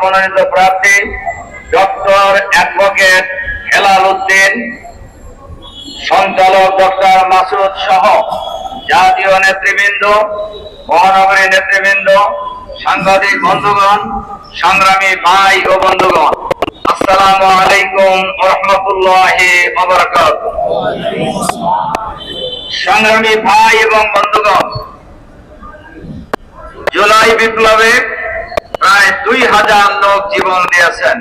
মনোনীত প্রার্থী, doctor advocate Helal Uddin, সঞ্চালক ডক্টর মাসুদ সহ জাতীয় নেতৃবৃন্দ মহানগরী নেতৃবৃন্দ, সাংবাদিক বন্ধুগণ, সংগ্রামী ভাই ও বন্ধুগণ, আসসালামু আলাইকুম রহমতুল্লাহ সংগ্রামী ভাই এবং বন্ধুগণ, জুলাই বিপ্লবে প্রায় দুই হাজার লোক জীবন দিয়েছেন।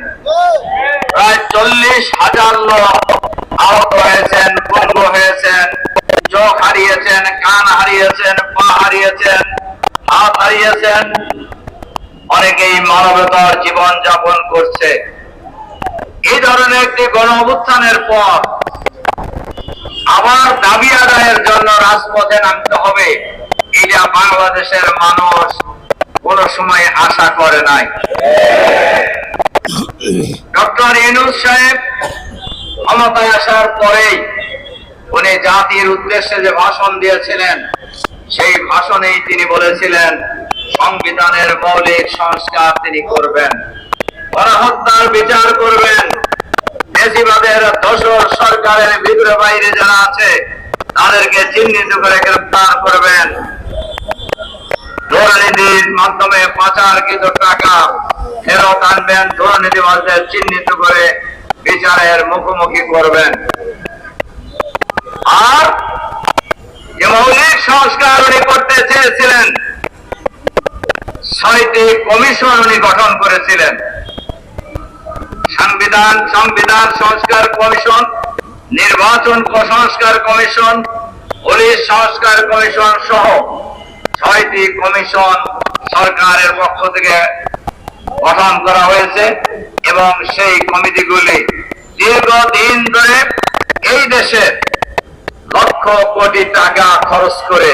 প্রায় চল্লিশ হাজার লোক আহত হয়েছেন পঙ্গু হয়েছেন, চোখ হারিয়েছেন, কান হারিয়েছেন, পা হারিয়েছেন, হাত হারিয়েছেন। অনেকেই মানবতার জীবন যাপন করছে। এই ধরনের একটি গণ অবস্থানের পর আবার দাবি আদায়ের জন্য রাজপথে নামতে হবে। এটা বাংলাদেশের মানুষ কোন সময় আশা করে নাই। ডক্টর ইনুস সাহেব ক্ষমতায় আসার পরেই উনি জাতির উদ্দেশ্যে যে ভাষণ দিয়েছিলেন, সেই ভাষণেই তিনি বলেছিলেন, সংবিধানের মৌলিক সংস্কার তিনি করবেন। গণহত্যার বিচার করবেন। বেশিবাদের দোষর সরকারের ভিতরে বাইরে যারা আছে, তাদেরকে চিহ্নিত করে গ্রেফতার করবেন। দুর্নীতির মাধ্যমে পাচারকৃত টাকা ফেরত আনবেন। দুর্নীতিবাজদের চিহ্নিত করে বিচারের মুখোমুখি করবেন। আর যে মৌলিক সংস্কার উনি করতে চেয়েছিলেন। ছয়টি কমিশন উনি গঠন করেছিলেন। সংবিধান সংবিধান সংস্কার কমিশন, নির্বাচন সংস্কার কমিশন, পুলিশ সংস্কার কমিশন সহ ছয়টি কমিশন সরকারের পক্ষ থেকে গঠন করা হয়েছে এবং সেই কমিটিগুলি দীর্ঘদিন ধরে এই দেশে লক্ষ কোটি টাকা খরচ করে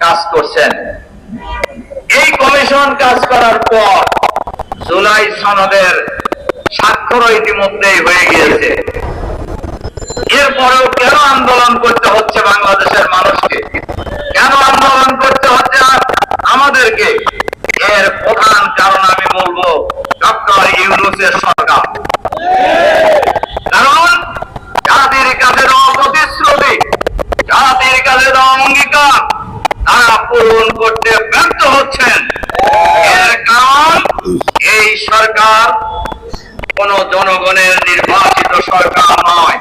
কাজ করছেন। এই কমিশন কাজ করার পর জুলাই সনদের স্বাক্ষর ইতিমধ্যেই হয়ে গিয়েছে। এরপরেও কেন আন্দোলন করতে হচ্ছে বাংলাদেশের মানুষকে কেন আন্দোলন করতে হচ্ছে আমাদেরকে এর প্রধান কারণ আমি বলব ডক্টর ইউনুসের সরকার। কারণ জাতির কাছে প্রতিশ্রুতি, জাতির কাছে অঙ্গীকার, তারা পূরণ করতে ব্যর্থ হচ্ছেন। এর কারণ এই সরকার কোন জনগণের নির্বাচিত সরকার নয়।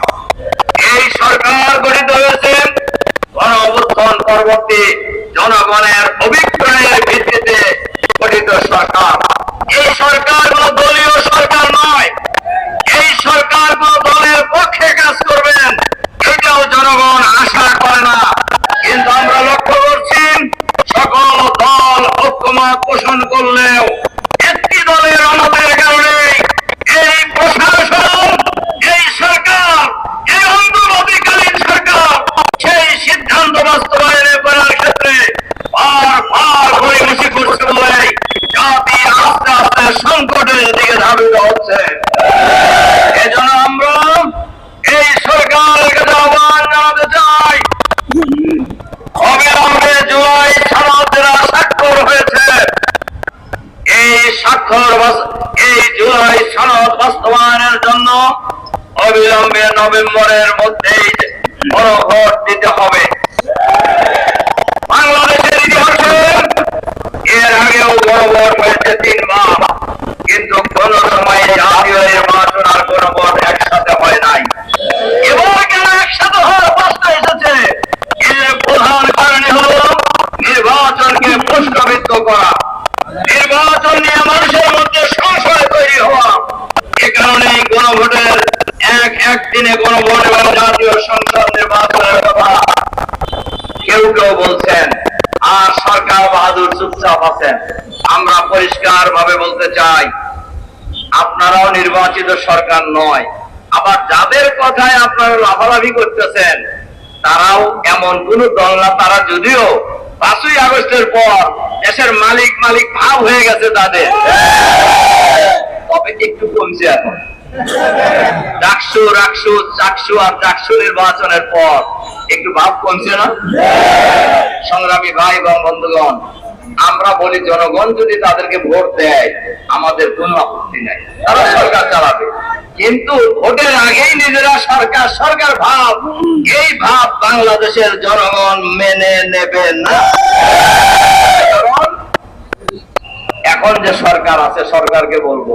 এই সরকার গঠিত হয়েছে গণ অভ্যুত্থান পরবর্তী জনগণের অভিপ্রায়ের ভিত্তিতে গঠিত সরকার এই সরকার কোন দলীয় সরকার নয় এই সরকার কোন দলের পক্ষে কাজ করবেন এটাও জনগণ আশা করে না কিন্তু আমরা লক্ষ্য করছি সকল দল ঐক্যমত পোষণ করলেও একটি দলের অমতের কারণে এই প্রশাসন এই সরকার এই অন্তর্বর্তীকালীন সরকার সেই সিদ্ধান্ত বাস্তবায়ন করার ক্ষেত্রে বারবার পরিবেশি করছে বলে জাতি আস্তে আস্তে সংকটের দিকে ধাবিত হচ্ছে এজন্য আমরা এই সরকারের কাছে আহ্বান জানাতে চাই অবিলম্বে জুলাই সনদরা স্বাক্ষর হয়েছে এই স্বাক্ষর এই জুলাই সনদ বাস্তবায়নের জন্য অবিলম্বে নভেম্বরের মধ্যেই বড় ভোট দিতে হবে। বাংলাদেশের ইতিহাসে এর আগেও বড় ভোট হয়েছে তিনবার বাহাদুর চুপচাপ আছেন। আমরা পরিষ্কার ভাবে বলতে চাই, আপনারাও নির্বাচিত সরকার নয়। আবার যাদের কথায় আপনারা লাফালাফি করতেছেন, তারাও এমন কোন দল না, তারা যদিও পাঁচই আগস্টের পর দেশের মালিক মালিক ভাব হয়ে গেছে তাদের। একটু কমছে এখন। ডাকসু, রাকসু, চাকসু আর চাকসু নির্বাচনের পর একটু ভাব কমছে না? সংগ্রামী ভাই এবং বন্ধুগণ আমরা বলি, জনগণ যদি তাদেরকে ভোট দেয়, আমাদের কোনো আপত্তি নাই। তারা সরকার চালাবে। কিন্তু ভোটের আগেই নিজেরা সরকার সরকার ভাব। এই ভাব বাংলাদেশের জনগণ মেনে নেবে না। এখন যে সরকার আছে, সরকারকে বলব,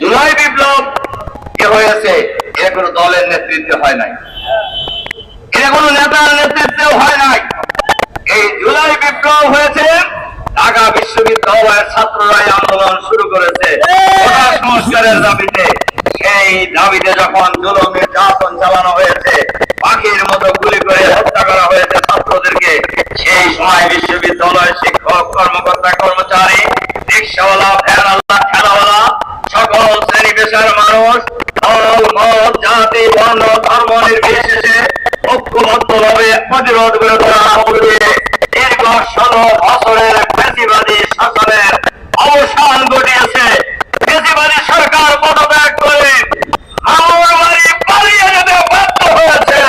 জুলাই বিপ্লব যে হয়েছে এ কোনো দলের নেতৃত্বে হয় নাই। এটা কোনো নেতার নেতৃত্বেও হয় নাই। বিপ্লব হয়েছে। ঢাকা বিশ্ববিদ্যালয়ের ছাত্ররাই আন্দোলন শুরু করেছে। সংস্কারের দাবিতে সেই দাবিতে যখন জুলুম নির্যাতন চালানো হয়েছে, পাখির মতো গুলি করে হত্যা করা হয়েছে ছাত্রদেরকে, সেই সময় বিশ্ববিদ্যালয়ের শিক্ষক, কর্মকর্তা, কর্মচারী, রিক্সাওয়ালা, ভ্যানওয়ালা ঠেলাওয়ালা সকল শ্রেণি পেশার মানুষ জাতি, বর্ণ, ধর্ম নির্বিশেষে ঐক্যবদ্ধভাবে প্রতিরোধ করে তোলা হবে দীর্ঘ ষোলো বছরের বেশিবাদী শাসনের অবসান ঘটিয়েছে বেশিবাদী সরকার পদত্যাগ করে আমার বাড়ি পালিয়ে যেতে বাধ্য হয়েছে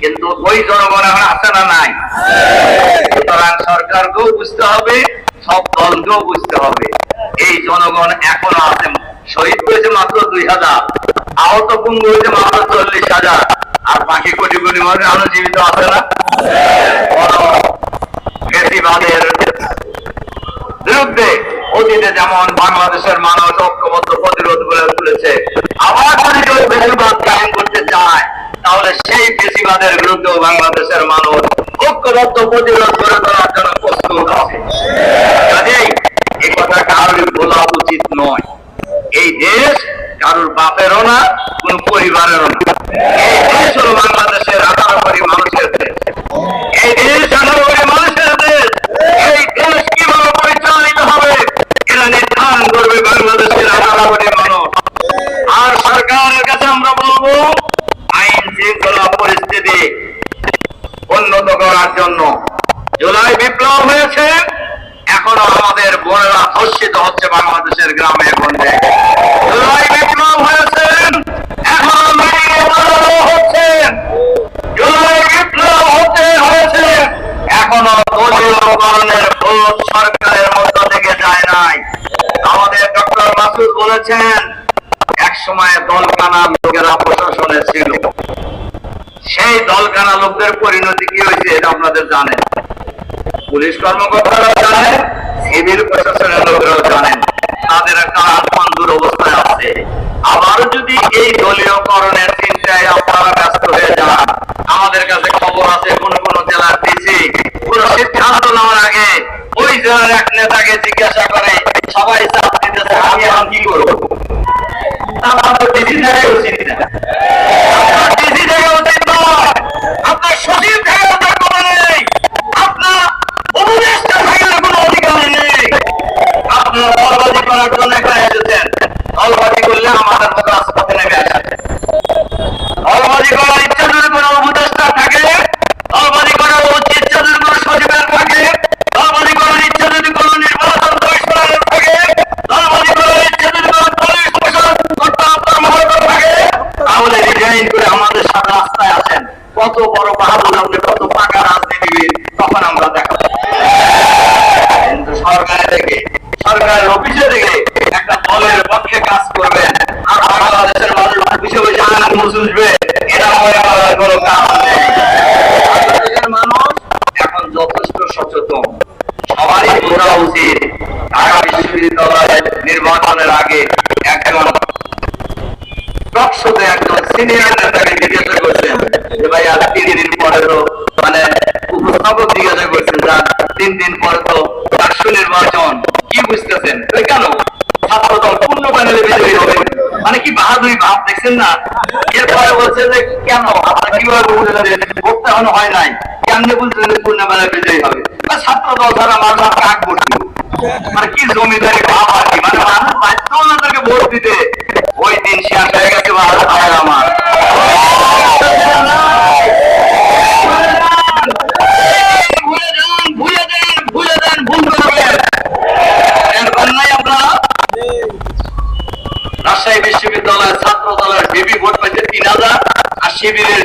কিন্তু ওই জনগণ এখন আছে না নাই সুতরাং সরকারকেও বুঝতে হবে সব বুঝতে হবে। এই জনগণ এখনও আছে। শহীদ হয়েছে মাত্র দুই হাজার। আহত পঙ্গু হয়েছে মাত্র চল্লিশ হাজার। আর বাকি কোটি কোটি মানুষ এখনও জীবিত আছে না? বেশিবাদের বিরুদ্ধে অতীতে যেমন বাংলাদেশের মানুষ ঐক্যবদ্ধ প্রতিরোধ করে তুলেছে, আবার যদি বেশিরভাগ কায়েম তাহলে সেই বেশিবাদের বিরুদ্ধেও বাংলাদেশের মানুষ ঐক্যবদ্ধ প্রতিরোধ গড়ে তোলার জন্য প্রস্তুত আছে। কাজেই এই কথা কারোর বলা উচিত নয়। এই দেশ কারোর বাপেরও না, কোন পরিবারেরও না। এই দেশ হল বাংলাদেশের আঠারো কোটি মানুষের দেশ। এই দেশ আঠারো কোটি মানুষের দেশ। এই দেশ কীভাবে পরিচালিত হবে, এটা নির্ধারণ করবে বাংলাদেশের আঠারো কোটি মানুষ আর সরকারের কাছে আমরা বলব আইন শৃঙ্খলা পরিস্থিতি উন্নত করার জন্য জুলাই বিপ্লব হয়েছে এখনও আমাদের বোনেরা হচ্ছে বাংলাদেশের গ্রামে এখন এক সময় সেই লোকদের পরিণতি কি হয়েছে, এটা আপনাদের জানেন। পুলিশ কর্মকর্তারা জানেন সিভিল প্রশাসনের লোকেরাও জানেন তাদের একটা আত্মান দুরবস্থায় আছে আবার যদি এই দলীয়করণের চিন্তায় আপনারা ব্যস্ত হয়ে যান আমাদের কাছে খবর আছে কোন কোন জেলার ডিসি কোন সিদ্ধান্ত নেওয়ার আগে ওই জেলার এক নেতাকে জিজ্ঞাসা করে সবাই চাপ দিতেছে আমি এখন কি করব আপনার ডিসি থেকে উচিত না আপনার ডিসি থেকে উচিত নয় আপনার সচিব থেকে ওটার কোনো নেই আপনার উপদেষ্টা থেকে কোনো অধিকার নেই আপনার দলবাজি করার জন্য এখানে এসেছেন দলবাজি করলে আমাদের মতো রাজপথে নেমে আসেন দলবাজি করার ইচ্ছা যদি কোনো উপদেষ্টা থাকে দলবাজি করার উচিত ইচ্ছা যদি কোনো সচিবের থাকে দলবাজি করার ইচ্ছা যদি কোনো নির্বাচন কমিশনারের থাকে দলবাজি করার ইচ্ছা যদি কোনো পুলিশ প্রশাসন কর্তা আপনার মহোদয় থাকে তাহলে রিজাইন করে আমাদের সাথে রাস্তায় আসেন কত বড় বাহাদুর আপনি কত পাকা রাজনীতিবিদ তখন আমরা দেখাবো কিন্তু সরকারের থেকে সরকারের অফিসে থেকে একটা দলের পক্ষে কাজ করবেন আর বাংলাদেশের মানুষ অফিসে বসে আনার মুসুসবে সচেতন সবারই বোঝা উচিত ঢাকা নির্বাচনের আগে একজন টকশোতে একজন সিনিয়র নেতাকে জিজ্ঞাসা করছেন যে ভাই আর তিন দিন পরে তো মানে উপস্থাপক জিজ্ঞাসা করছেন যা তিন দিন পরে তো রাষ্ট্র নির্বাচন কি বুঝতেছেন তো কেন ছাত্র দল পূর্ণ প্যানেলে বিজয়ী হবে ভাব দেখছেন না? এরপরে বলছে যে, কেন? আপনার কীভাবে বুঝলেন হয় নাই। বিজয়ী হবে? ছাত্র দল ছাড়া মানুষ কাক করছিল। মানে কি জমিদারি ভাব আর কি? মানে মানুষ ভোট দিতে। ওই দিন শেষ হয়ে গেছে আমার।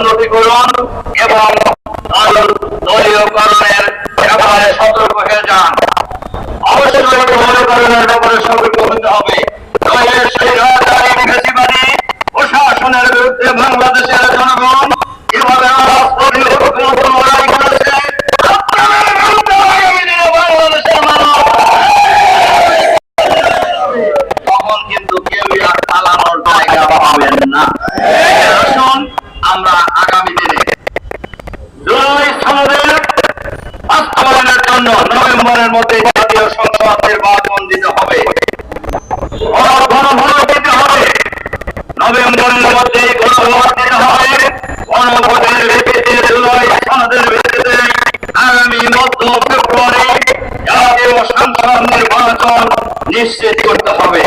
অনুকরণ এবং দলীয়করণের নভেম্বর মধ্যে গণভোটের হয় গণভোটের ভিত্তিতে আমাদের ভিত্তিতে আগামী মধ্য ফেব্রুয়ারি জাতীয় সংসদ নির্বাচন নিশ্চিত করতে হবে।